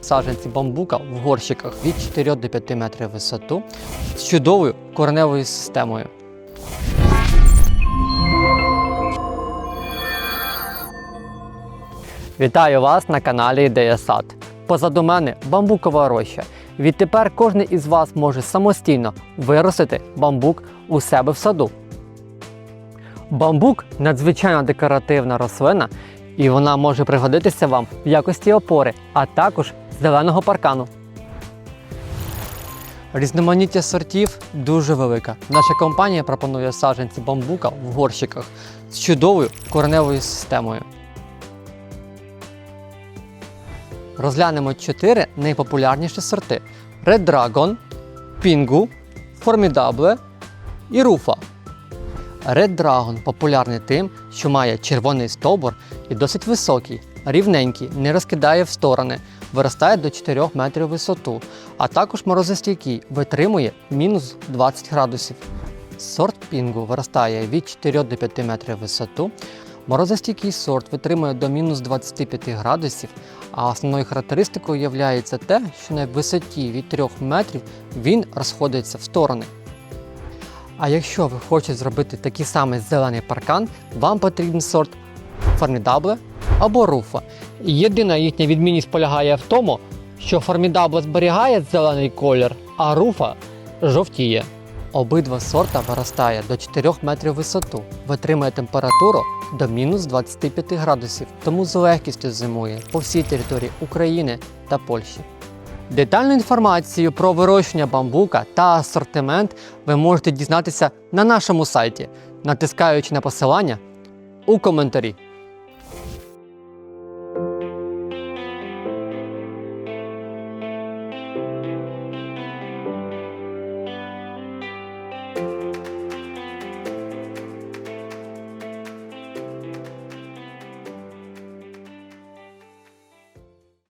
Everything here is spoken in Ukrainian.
Саджанці бамбука в горщиках від 4 до 5 метрів висоту з чудовою кореневою системою. Вітаю вас на каналі Ідея Сад. Позаду мене бамбукова роща. Відтепер кожен із вас може самостійно виростити бамбук у себе в саду. Бамбук надзвичайно декоративна рослина, і вона може пригодитися вам в якості опори, а також зеленого паркану. Різноманіття сортів дуже велика. Наша компанія пропонує саджанці бамбука в горщиках з чудовою кореневою системою. Розглянемо чотири найпопулярніші сорти: Red Dragon, Pingu, Formidable і Rufa. Red Dragon популярний тим, що має червоний стовбур і досить високий, рівненький, не розкидає в сторони, виростає до 4 метрів висоту, а також морозостійкий, витримує мінус 20 градусів. Сорт пінгу виростає від 4 до 5 метрів висоту. Морозостійкий сорт витримує до мінус 25 градусів, а основною характеристикою є те, що на висоті від 3 метрів він розходиться в сторони. А якщо ви хочете зробити такий самий зелений паркан, вам потрібен сорт Formidable або Руфа. Єдина їхня відмінність полягає в тому, що Formidable зберігає зелений колір, а Руфа жовтіє. Обидва сорта виростає до 4 метрів висоту, витримує температуру до мінус 25 градусів, тому з легкістю зимує по всій території України та Польщі. Детальну інформацію про вирощення бамбука та асортимент ви можете дізнатися на нашому сайті, натискаючи на посилання у коментарі.